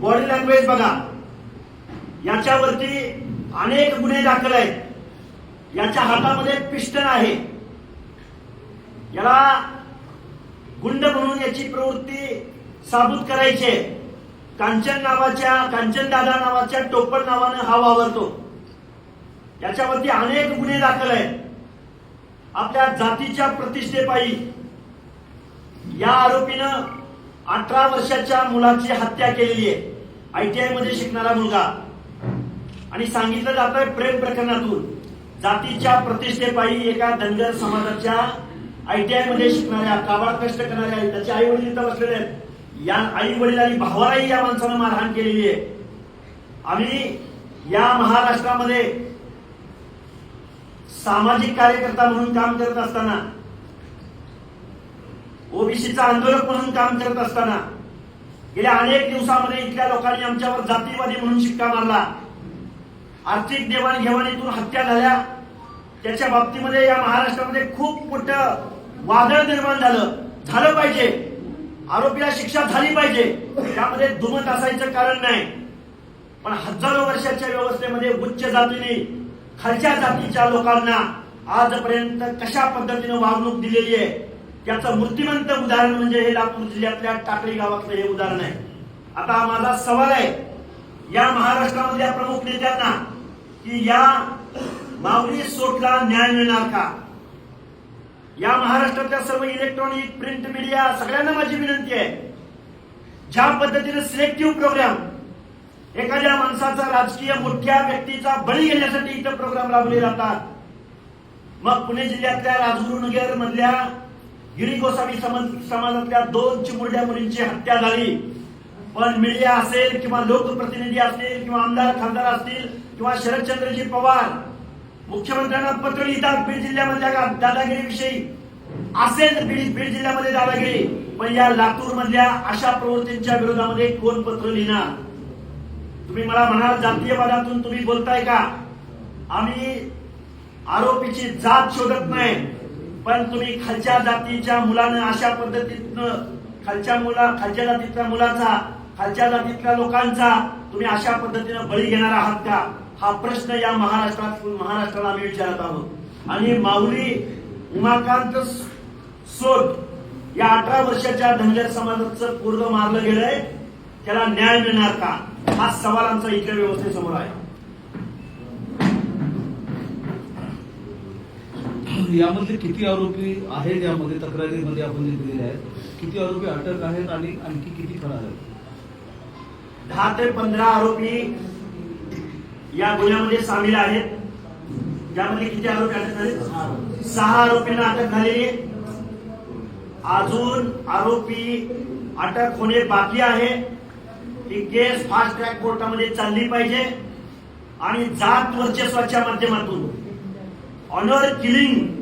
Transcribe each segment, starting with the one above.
Body language बघा. याच्यावरती अनेक गुन्हे दाखल आहेत. याच्या हातामध्ये पिस्टन आहे. याला गुंड म्हणून याची प्रवृत्ती साबूत करायची आहे. कांचन नावाच्या कांचन दादा नावाच्या टोपण नावानं हा वावरतो. याच्यावरती अनेक गुन्हे दाखल आहेत. आपल्या जातीच्या प्रतिष्ठेपायी या आरोपीनं अठरा वर्षाच्या मुलाची हत्या केलेली आहे. आयटीआयमध्ये शिकणारा मुलगा. आणि सांगितलं जात आहे प्रेम प्रकरणातून. जातीच्या प्रतिष्ठेपायी एका धनगर समाजाच्या आयटीआयमध्ये शिकणाऱ्या काबाळ कष्ट करणाऱ्या त्याचे आई वडील इथं बसलेले आहेत. या आई वडील आणि भावालाही या माणसानं मारहाण केलेली आहे. आम्ही या महाराष्ट्रामध्ये सामाजिक कार्यकर्ता म्हणून काम करत असताना ओबीसीचं आंदोलक म्हणून काम करत असताना गेल्या अनेक दिवसामध्ये इथल्या लोकांनी आमच्यावर जातीवादी म्हणून शिक्का मारला. आर्थिक देवाणघेवाणीतून हत्या झाल्या. त्याच्या बाबतीमध्ये या महाराष्ट्रामध्ये खूप मोठं वादळ निर्माण झालं. झालं पाहिजे. आरोपीला शिक्षा झाली पाहिजे. त्यामध्ये दुमत असायचं कारण नाही. पण हजारो वर्षाच्या व्यवस्थेमध्ये उच्च जातीने खालच्या जातीच्या लोकांना आजपर्यंत कशा पद्धतीने वागणूक दिलेली आहे? त्याचं मूर्तिमंत उदाहरण म्हणजे हे लातूर जिल्ह्यातल्या टाकळी गावातलं हे उदाहरण आहे. आता माझा सवाल आहे या महाराष्ट्रामधल्या प्रमुख नेत्यांना की या माऊली सोटला न्याय मिळणार का? या महाराष्ट्रातल्या सर्व इलेक्ट्रॉनिक प्रिंट मीडिया सगळ्यांना माझी विनंती आहे. ज्या पद्धतीने सिलेक्टिव्ह प्रोग्राम एखाद्या माणसाचा राजकीय मोठ्या व्यक्तीचा बळी घेण्यासाठी इथं प्रोग्राम राबवले जातात. मग पुणे जिल्ह्यातल्या राजगुरुनगर मधल्या गिरी गोसावी समाजातल्या दोन चिमुरड्या मुलींची हत्या झाली. पण मीडिया असेल किंवा लोकप्रतिनिधी असतील किंवा आमदार खासदार असतील किंवा शरदचंद्रजी पवार मुख्यमंत्र्यांना पत्र लिहितात बीड जिल्ह्यामधल्या दादागिरीविषयी. असेल बीड बीड जिल्ह्यामध्ये दादागिरी. पण या लातूर मधल्या अशा प्रवृत्तींच्या विरोधामध्ये कोण पत्र लिहिणार? तुम्ही मला म्हणाल जातीयवादातून तुम्ही बोलताय का? आम्ही आरोपीची जात शोधत नाही. पण तुम्ही खालच्या जातीच्या मुलानं अशा पद्धतीनं खालच्या मुला खालच्या जातीतल्या मुलाचा खालच्या जातीतल्या लोकांचा तुम्ही अशा पद्धतीनं बळी घेणार आहात का? हा प्रश्न या महाराष्ट्रात महाराष्ट्राला आम्ही विचारत आहोत. आणि माऊली उमाकांत सोट या अठरा वर्षाच्या धनगर समाजाचं पूर्ण मारलं गेलंय. त्याला न्याय मिळणार का? हा सवाल आमचा इथल्या व्यवस्थेसमोर आहे. यामध्ये किती आरोपी आहेत यामध्ये? तक्रारीमध्ये आपण जे दिलेले आहेत किती आरोपी अटक आहेत आणि आणखी किती फरार आहेत? दहा ते पंधरा आरोपी या गुन्ह्यामध्ये सामील आहेत. यामध्ये किती आरोपी अटक झाले? सहा आरोपींना अटक झालेली अजून आरोपी अटक होणे बाकी आहे. ही केस फास्ट ट्रॅक कोर्टामध्ये चालली पाहिजे. आणि जात वर्चस्वाच्या माध्यमातून ऑनर किलिंग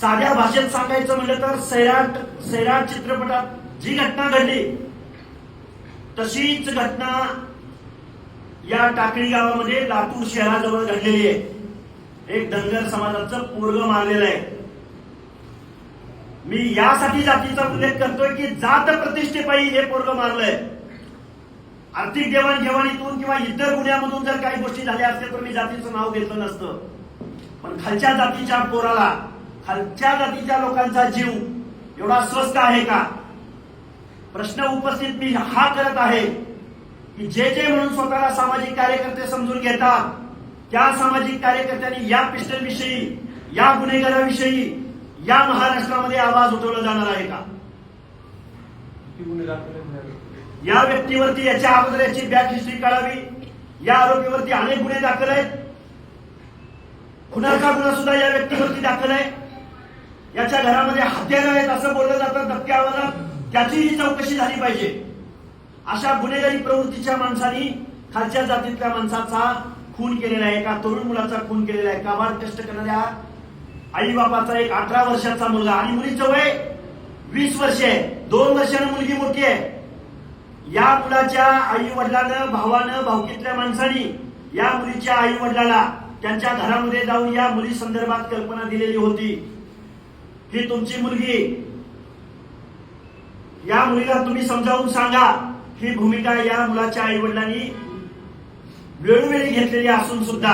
साध्या भाषेत सांगायचं म्हटलं तर सैराट सैराट चित्रपटात जी घटना घडली तशीच घटना या टाकळी गावामध्ये लातूर शहराजवळ घडलेली आहे. एक धनगर समाजाचं पोरग मानलेलं आहे. मी यासाठी जातीचा उल्लेख करतोय की जात प्रतिष्ठेपायी हे पोरग मारलंय. आर्थिक देवाणघेवाणीतून किंवा इतर गुन्ह्यामधून जर काही गोष्टी झाल्या असतील तर मी जातीचं नाव घेतलं नसतं. पण खालच्या जातीच्या पोराला खालच्या जातीच्या लोकांचा जीव एवढा स्वस्त आहे का? प्रश्न उपस्थित मी हा करत आहे की जे जे म्हणून स्वतःला सामाजिक कार्यकर्ते समजून घेतात त्या सामाजिक कार्यकर्त्यांनी या पिस्टल विषयी या गुन्हेगाराविषयी या महाराष्ट्रामध्ये आवाज उठवला जाणार आहे का? या व्यक्तीवरती याच्या अगोदर याची बॅक हिस्ट्री काढावी. या आरोपीवरती अनेक गुन्हे दाखल आहेत. खुनाचा गुन्हा सुद्धा या व्यक्तीवरती दाखल आहे. याच्या घरामध्ये हत्यारं आहेत असं बोललं जातं धक्क्यावर आवाजात त्याचीही चौकशी झाली पाहिजे. अशा गुन्हेगारी प्रवृत्तीच्या माणसानी खालच्या जातीतल्या माणसाचा खून केलेला आहे एका तरुण मुलाचा खून केलेला आहे काबाड कष्ट करणाऱ्या आई बापाचा एक अठरा वर्षाचा मुलगा आणि मुलीचं वय वीस वर्ष आहे. दोन वर्षानं मुलगी मोठी आहे. या मुलाच्या आई वडिलानं भावानं भावकीतल्या माणसानी या मुलीच्या आई वडिलाला त्यांच्या घरामध्ये जाऊन या मुली संदर्भात कल्पना दिलेली होती. की तुमची मुलगी. या मुलीला तुम्ही समजावून सांगा ही भूमिका या मुलाच्या आई वडिलांनी वेळोवेळी घेतलेली असून सुद्धा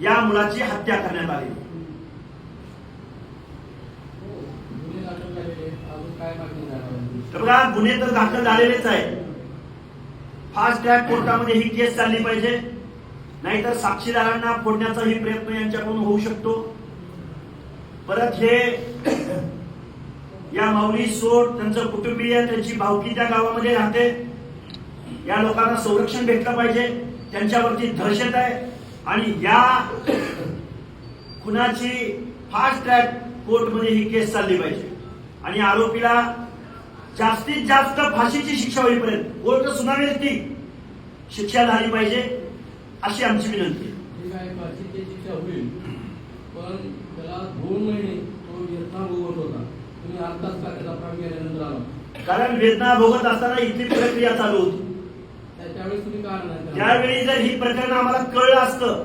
या मुलाची हत्या करण्यात आली. तर बघा गुन्हे तर दाखल झालेलेच आहे फास्ट ट्रॅक कोर्टामध्ये ही केस चालली पाहिजे. नाहीतर साक्षीदारांना फोडण्याचाही प्रयत्न यांच्याकडून होऊ शकतो. परत हे या माऊली सोड त्यांचं कुटुंबीय त्यांची भावकी त्या गावामध्ये राहते. या लोकांना संरक्षण भेटलं पाहिजे. त्यांच्यावरती दहशत आहे. आणि या खुनाची फास्ट ट्रॅक कोर्टमध्ये ही केस चालली पाहिजे. आणि आरोपीला जास्तीत जास्त फाशीची शिक्षा होईपर्यंत कोर्ट सुनावेल ती शिक्षा झाली पाहिजे अशी आमची विनंती पण त्याला दोन महिने तो व्यथा भोगत होता. तुम्ही आत्ताच त्याचा प्राण गेल्यानंतर आला. कारण वेदना भोगत असताना इथली प्रक्रिया चालू होती. त्यावेळेस तुम्ही का नाही त्याला? त्यावेळी जर ही प्रकरण आम्हाला कळलं असतं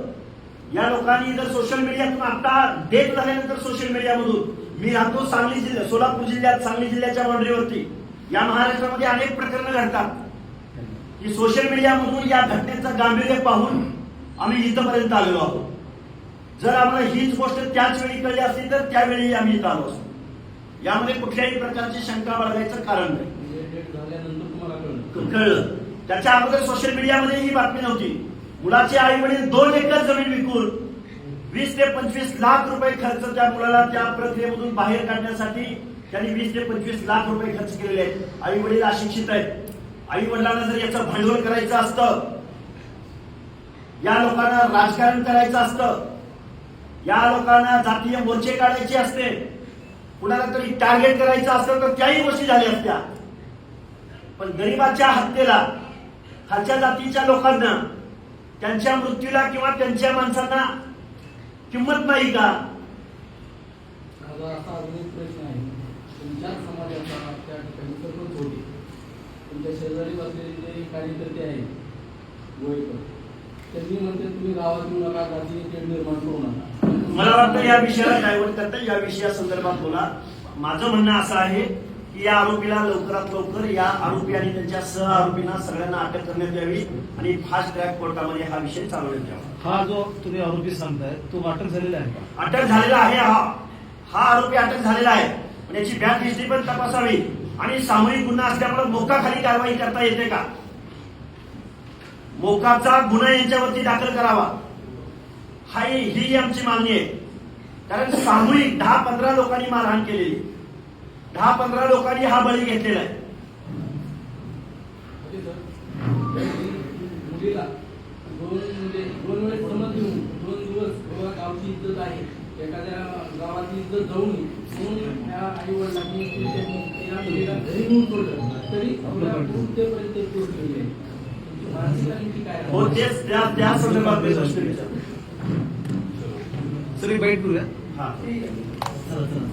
या लोकांनी जर सोशल मीडियातून आता डेट झाल्यानंतर सोशल मीडियामधून मी राहतो सांगली जिल्ह्यात सोलापूर जिल्ह्यात सांगली जिल्ह्याच्या बाउंड्रीवरती या महाराष्ट्रामध्ये अनेक प्रकरणं घडतात. की सोशल मीडियामधून या घटनेचं गांभीर्य पाहून आम्ही इथपर्यंत आलेलो आहोत. जर आम्हाला हीच गोष्ट त्याच वेळी कळली असती तर त्यावेळी आम्ही इथं आलो असतो. यामध्ये कुठल्याही प्रकारची शंका बाळगायचं कारण नाही. कळलं. कळलं त्याच्या अगोदर सोशल मीडियामध्ये ही बातमी नव्हती. मुलाचे आई वडील दोन एकर जमीन विकून वीस ते पंचवीस लाख रुपये खर्च त्या मुलाला त्या प्रक्रियेमधून बाहेर काढण्यासाठी त्यांनी वीस ते पंचवीस लाख रुपये खर्च केलेले आहेत. आई वडील अशिक्षित आहेत. आई वडिलांना जर याचं भांडवल करायचं असतं या लोकांना राजकारण करायचं असतं या लोकांना जातीय मोर्चे काढायचे असते कुणाला तरी टार्गेट करायचं असेल तर त्याही गोष्टी झाल्या असत्या. पण गरीबाच्या हत्येला खालच्या जातीच्या लोकांना त्यांच्या मृत्यूला किंवा त्यांच्या माणसांना किंमत नाही का? प्रश्न आहे. तुमच्याच समाजाचा त्या ठिकाणी सरपंच होते तुमच्या शेजारी बसलेले जे कार्यकर्ते आहेत. गोळेकर त्यांनी म्हणते तुम्ही गावात येऊ नका जातीय तेढ निर्माण करू नका. मला वाटतं या विषयाला डायव्हर्ट करता या विषयासंदर्भात बोला. माझं म्हणणं असं आहे की या आरोपीला लवकरात लवकर या आरोपी आणि त्यांच्या सह आरोपींना सगळ्यांना अटक करण्यात यावी आणि फास्ट ट्रॅक कोर्टामध्ये हा विषय चालवण्यात यावा. हा जो तुम्ही आरोपी सांगताय तो अटक झालेला आहे अटक झालेला आहे हा. हा आरोपी अटक झालेला आहे. पण याची बॅक हिस्ट्री पण तपासावी. आणि सामूहिक गुन्हा असल्यामुळे मोकाखाली कारवाई करता येते का? मोकाचा गुन्हा यांच्यावरती दाखल करावा. हा ही आमची मागणी आहे. कारण सामूहिक दहा पंधरा लोकांनी मारहाण केलेली दहा पंधरा लोकांनी हा बळी घेतलेला आहे. मुलीला दोन म्हणजे दोन वेळेस समज देऊन दोन दिवस बाबा गावची इज्जत आहे. एखाद्या गावाची इज्जत जाऊ नये म्हणून त्या आई वडिलांनी या मुलीला घरी नेऊन सोडलं तरी पोहोचलेली आहे काय? हो तेच त्या संदर्भात. सर एक बाईट करूया हा चला चला.